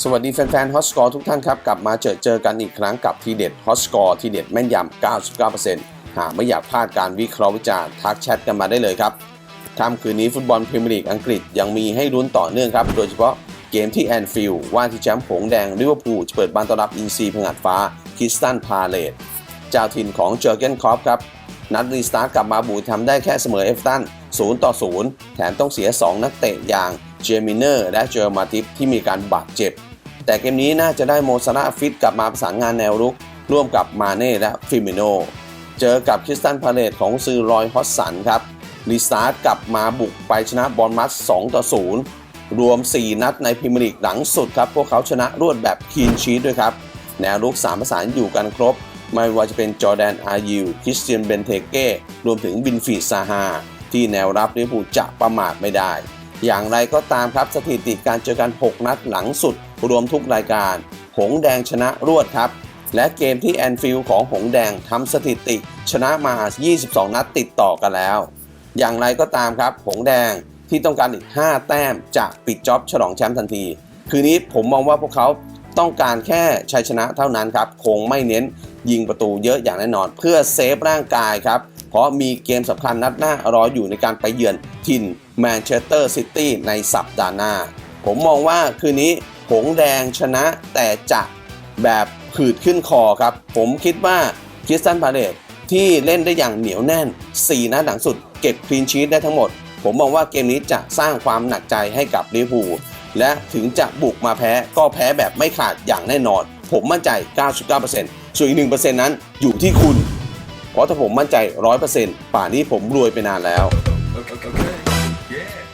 สวัสดีแฟนๆฮอตสกอร์ทุกท่านครับ กลับมาเจอเจอกันอีกครั้งกับทีเด็ดฮอตสกอร์ทีเด็ดแม่นยำ 99%หากไม่อยากพลาดการวิเคราะห์วิจารณ์ทักแชทกันมาได้เลยครับค่ำคืนนี้ฟุตบอลพรีเมียร์ลีกอังกฤษยังมีให้ลุ้นต่อเนื่องครับ โดยเฉพาะเกมที่แอนฟิลด์ว่าที่แชมป์หงแดงลิเวอร์พูลจะเปิดบ้านต้อนรับอินซีพงัดฟ้าคิสตันพาเลตเจ้าถิ่นของเจอร์เกนคอปครับนัดรีสตาร์กลับมาบูทำได้แค่เสมอเอฟตัน0ต่อ0แถมต้องเสีย 2 นักเตะอย่าง เจมิเนอร์และเจอร์มาติฟที่มีการบาดเจ็บ แต่เกมนี้น่าจะได้โมซาร่าฟิตกลับมาประสานงานแนวรุก ร่วมกับมาเน่และฟิมิโน เจอกับคริสตันพาเลตของซือรอยฮอสสันครับรีสตาร์ทกลับมาบุกไปชนะบอลมัส2ต่อ0รวม 4 นัดในพรีเมียร์ลีกหลังสุดครับ พวกเขาชนะรวดแบบคีนชีตด้วยครับ แนวรุก3ประสานอยู่กันครบ ไม่ว่าจะเป็นจอแดนอายิวคริสเตียนเบนเทเก้รวมถึงวินฟีซาฮาที่แนวรับลิเวอร์พูลจะประมาทไม่ได้ อย่างไรก็ตามครับสถิติการเจอกัน 6 นัดหลังสุด รวมทุกรายการ หงแดงชนะรวดครับ และเกมที่แอนฟิลด์ของหงแดงทำสถิติ ชนะมา 22 นัดติดต่อกันแล้ว อย่างไรก็ตามครับ หงแดงที่ต้องการอีก 5 แต้มจะปิดจ็อบฉลองแชมป์ทันที คืนนี้ผมมองว่าพวกเขาต้องการแค่ชัยชนะเท่านั้นครับ คงไม่เน้นยิงประตูเยอะอย่างแน่นอน เพื่อเซฟร่างกายครับ เพราะมีเกมสำคัญนัดหน้ารออยู่ในการไปเยือนทินแมนเชสเตอร์ซิตี้ในสัปดาห์หน้า ผมมองว่าคืนนี้หงแดงชนะแต่จะแบบขืดขึ้นคอครับ ผมคิดว่าคริสตันพาเลตที่เล่นได้อย่างเหนียวแน่น 4นัดหลังสุดเก็บคลีนชีตได้ทั้งหมด ผมมองว่าเกมนี้จะสร้างความหนักใจให้กับลิเวอร์พูลและถึงจะบุกมาแพ้ก็แพ้แบบไม่ขาดอย่างแน่นอน ผมมั่นใจ 99%ส่วนอีก 1%นั้นอยู่ที่คุณ เพราะถ้าผมมั่นใจร้อยเป่านนี้ผมรวยไปนานแล้ว Okay. okay. Yeah.